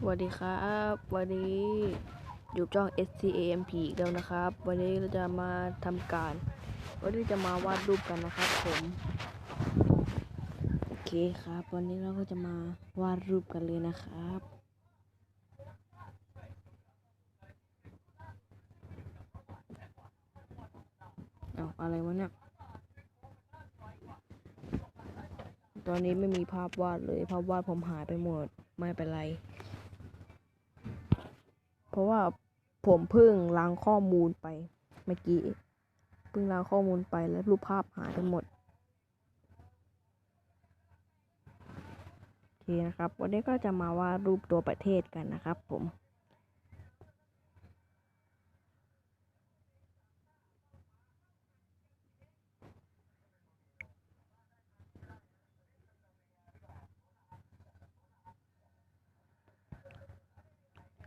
สวัสดีครับ วันนี้อยู่ช่อง SCAMP อีกแล้วนะครับ วันนี้เราจะมาทำการ วันนี้จะมาวาดรูปกันนะครับผมโอเคครับ วันนี้เราก็จะมาวาดรูปกันเลยนะครับเอาอะไรวะเนี่ยตอนนี้ไม่มีภาพวาดเลยภาพวาดผมหายไปหมดไม่เป็นไร ราะว่าผมเพิ่งล้างข้อมูลไปเมื่อกี้เพิ่งล้างข้อมูลไปแล้วรูปภาพหายไปหมดโอเคนะครับ วันนี้ก็จะมาวาดรูปตัวประเทศกันนะครับ ผม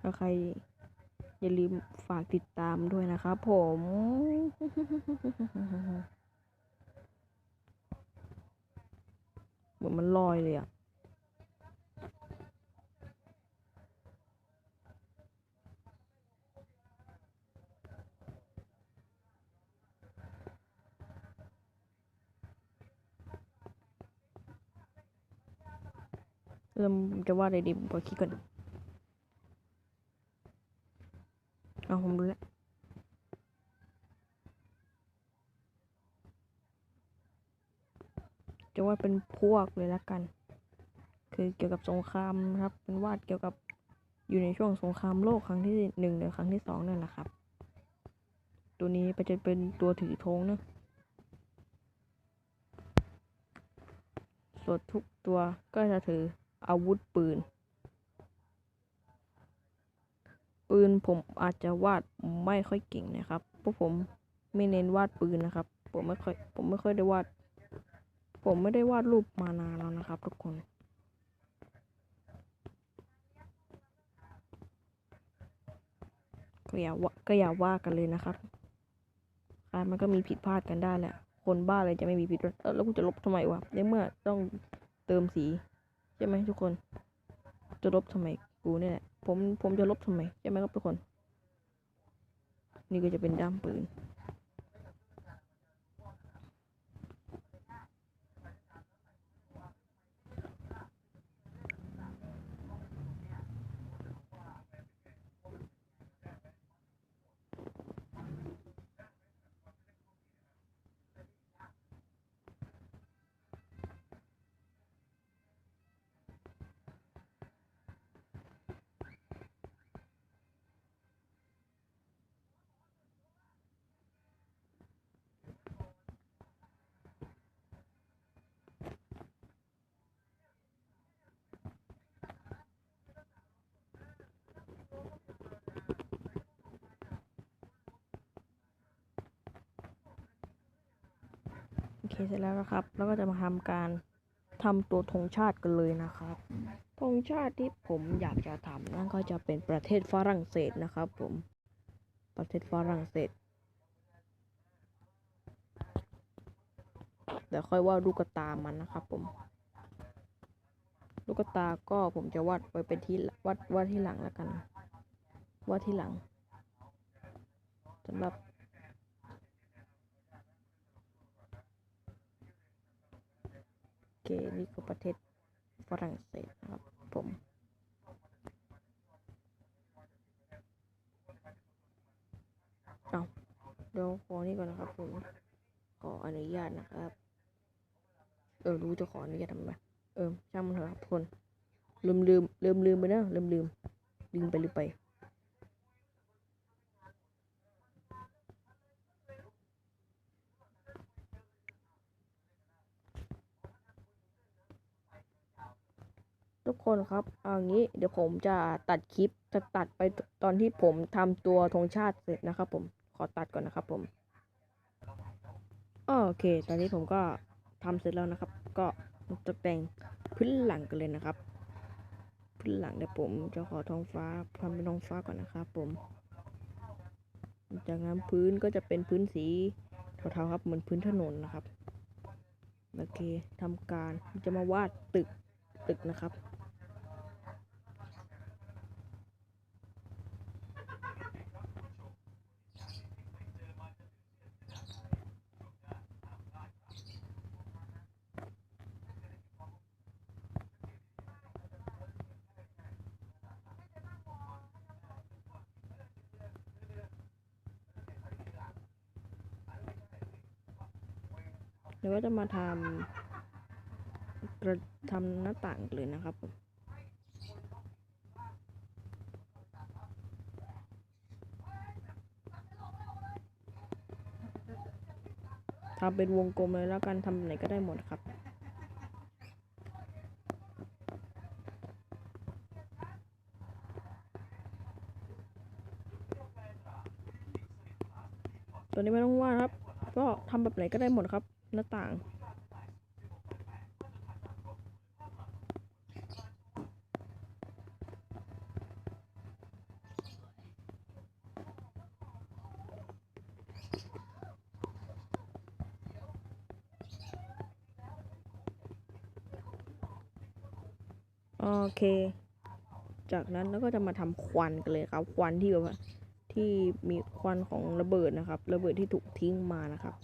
ถ้าใคร อย่าลืมฝากติดตามด้วยนะครับผมเหมือนมันลอยเลยอะเริ่มจะวาดอะไรดีผมขอคิดก่อน เอาผมรู้แล้วจะว่าเป็นพวกเลยละกัน คือเกี่ยวกับสงครามครับ เป็นวาดเกี่ยวกับอยู่ในช่วงสงครามโลกครั้งที่หนึ่งหรือครั้งที่สองนั่นแหละครับ ตัวนี้ไปจะเป็นตัวถือธงนะส่วนทุกตัวก็จะถืออาวุธปืน ปืนผมอาจจะวาดไม่ค่อยเก่งนะครับเพราะผมไม่เน้นวาดปืนนะครับ ผมไม่ค่อยผมไม่ค่อยได้วาด ผมไม่ได้วาดรูปมานานแล้วนะครับ ทุกคน ก็อย่าว่าก็อย่าว่ากันเลยนะครับการมันก็มีผิดพลาดกันได้แหละ คนบ้าอะไรจะไม่มีผิดพลาดเออแล้วกูจะลบทำไมวะในเมื่อต้องเติมสี ใช่ไหมทุกคน จะลบทำไมกูเนี่ยแหละ ผมผมจะลบทำไมใช่ไหมครับทุกคน นี่ก็จะเป็นด้ามปืน เคเสร็จแล้วนะครับ แล้วก็จะมาทำการทำตัวธงชาติกันเลยนะครับธงชาติที่ผมอยากจะทำนั่นก็จะเป็นประเทศฝรั่งเศสนะครับ ผม ประเทศฝรั่งเศสเดี๋ยวค่อยว่าลูกตามันนะครับ ผม ลูกตาก็ผมจะวาดไว้เป็นที่วาดวาดที่หลังแล้วกันวาดที่หลังสำหรับ โอ เคนี่คือประเทศฝรั่งเศสนะครับผมเอาเดี๋ยวขอนี่ก่อนนะครับผมขออนุญาตนะครับ เออรู้จะขออนุญาตทำไมเออช่างมันเถอะครับทุกคนลืมลืมลืมลืมไปนะลืมลืมลืมไปลืมไป ทุกคนครับเอางี้เดี๋ยวผมจะตัดคลิปจะตัดไปตอนที่ผมทำตัวธงชาติเสร็จนะครับ ผมขอตัดก่อนนะครับ ผมโอเค ตอนนี้ผมก็ทำเสร็จแล้วนะครับ ก็ตกแต่งพื้นหลังกันเลยนะครับ พื้นหลังเดี๋ยวผมจะขอท้องฟ้าทำเป็นท้องฟ้าก่อนนะครับ ผม จากนั้นพื้นก็จะเป็นพื้นสีเทาๆครับเหมือนพื้นถนนนะครับโอเคทำการจะมาวาดตึกตึกนะครับ เดี๋ยวก็จะมาทำกระทำหน้าต่างเลยนะครับผมทำเป็นวงกลมเลยแล้วกันทำไหนก็ได้หมดครับ ตัวนี้ไม่ต้องวาดครับ ก็ทำแบบไหนก็ได้หมดครับ หน้าต่าง โอเค จากนั้นแล้วก็จะมาทำควันกันเลยครับ ควันที่แบบว่าที่มีควันของระเบิดนะครับ ระเบิดที่ถูกทิ้งมานะครับ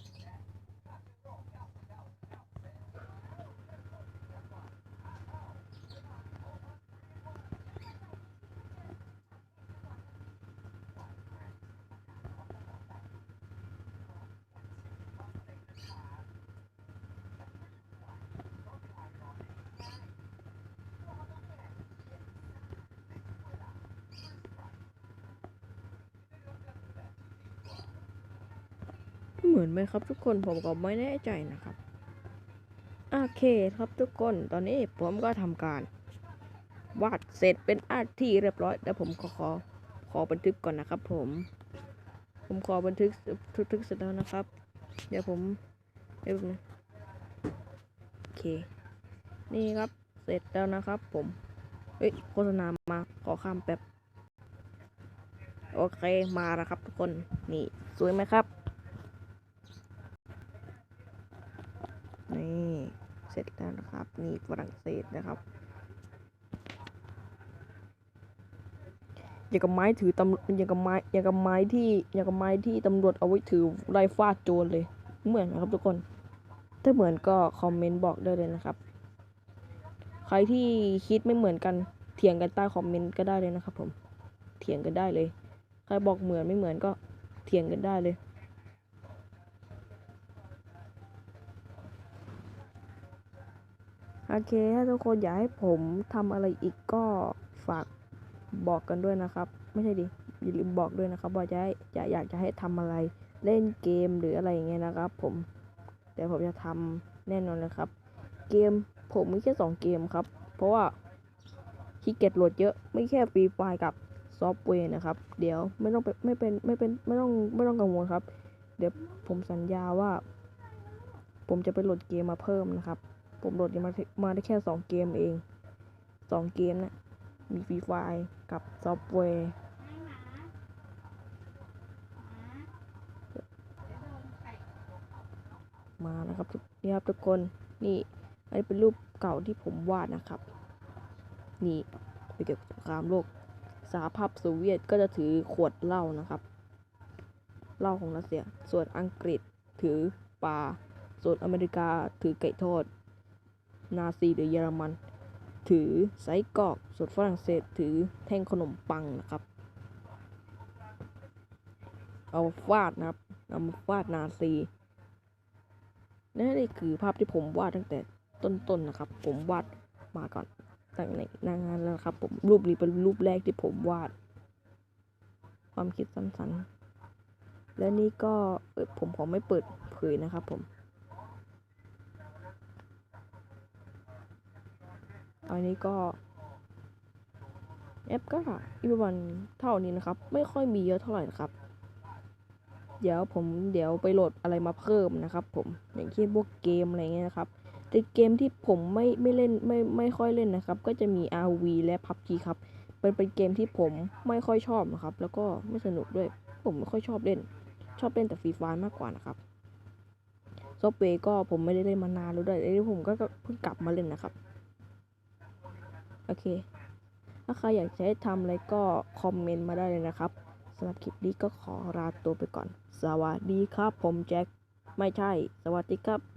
มือนไหมครับทุกคนผมก็ไม่แน่ใจนะครับโอเคครับทุกคนตอนนี้ผมก็ทำการวาดเสร็จเป็นอาร์ที่เรียบร้อยแล้วผมก็ขอขอบันทึกก่อนนะครับ ผม ผมขอบันทึกทึกทึกเสร็จแล้วนะครับ เดี๋ยวผมเดี๋ยวนะโอเค นี่ครับเสร็จแล้วนะครับ ผมเฮ้ยโฆษณามาขอข้ามแป๊บโอเคมาแล้วครับทุกคนนี่สวยไหมครับ นี่เส ร็จแล้วนะครับ นี่ฝรั่งเศสนะครับอย่างกับไม้ถือตำอย่างกับไม้อย่างกับไม้ที่อย่างกับไม้ที่ตำรวจเอาไว้ถือไล่ฟาดโจรเลย เหมือนนะครับทุกคน ถ้าเหมือนก็คอมเมนต์บอกได้เลยนะครับ ใครที่คิดไม่เหมือนกันเถียงกันใต้คอมเมนต์ก็ได้เลยนะครับ ผม เถียงกันได้เลย ใครบอกเหมือนไม่เหมือนก็เถียงกันได้เลย โอเค ถ้าทุกคนอยากให้ผมทำอะไรอีกก็ฝากบอกกันด้วยนะครับ ไม่ใช่ดิ อย่าลืมบอกด้วยนะครับว่าจะให้จะอยากจะให้ทำอะไร เล่นเกมหรืออะไรอย่างเงี้ยนะครับ ผมเดี๋ยวผมจะทำแน่นอนนะครับ เกมผมมีแค่สองเกมครับ เพราะว่าขี้เกียจโหลดเยอะ ไม่แค่ฟรีไฟกับซอฟต์แวร์นะครับ เดี๋ยวไม่ต้องไปไม่เป็นไม่เป็นไม่ต้องไม่ต้องกังวลครับ เดี๋ยวผมสัญญาว่า ผมจะไปโหลดเกมมาเพิ่มนะครับ ผมโหลดมามาได้แค่สองเกมเองสองเกมนะ มีฟรีไฟกับซอฟต์แวร์มานะครับทุกนี่ครับทุกคนนี่อันนี้เป็นรูปเก่าที่ผมวาดนะครับ นี่ไปเกี่ยวกับสงครามโลกสหภาพโซเวียตก็จะถือขวดเหล้านะครับเหล้าของรัสเซีย ส่วนอังกฤษถือปลาส่วนอเมริกาถือไก่ทอด นาซีหรือเยอรมัน ถือไส้กรอก ส่วนฝรั่งเศสถือแท่งขนมปังนะครับ เอาฟาดนะครับเอามาฟาดนาซีนี่คือภาพที่ผมวาดตั้งแต่ต้นๆนะครับ ผมวาดมาก่อนตั้งในหนางานแล้วครับ ผมรูปนี้เป็นรูปแรกที่ผมวาด ความคิดสร้างสรรค์และนี่ก็ผมขอไม่เปิดเผยนะครับผม อันนี้ก็แอปก็อีกประมาณเท่านี้นะครับ ไม่ค่อยมีเยอะเท่าไหร่นะครับ เดี๋ยวผมเดี๋ยวไปโหลดอะไรมาเพิ่มนะครับ ผมอย่างเช่นพวกเกมอะไรเงี้ยนะครับ แต่เกมที่ผมไม่ไม่เล่นไม่ไม่ค่อยเล่นนะครับ ก็จะมี RV และ PUBG ครับเป็นเป็นเกมที่ผมไม่ค่อยชอบนะครับ แล้วก็ไม่สนุกด้วย ผมไม่ค่อยชอบเล่น ชอบเล่นแต่ฟรีไฟมากกว่านะครับซอฟเวย์ก็ผมไม่ได้เล่นมานานแล้วด้วยแล้วผมก็เพิ่งกลับมาเล่นนะครับ โอเค ถ้าใครอยากจะให้ทำอะไรก็คอมเมนต์มาได้เลยนะครับสำหรับคลิปนี้ก็ขอลาตัวไปก่อน สวัสดีครับ ผมแจ็ค ไม่ใช่ สวัสดีครับ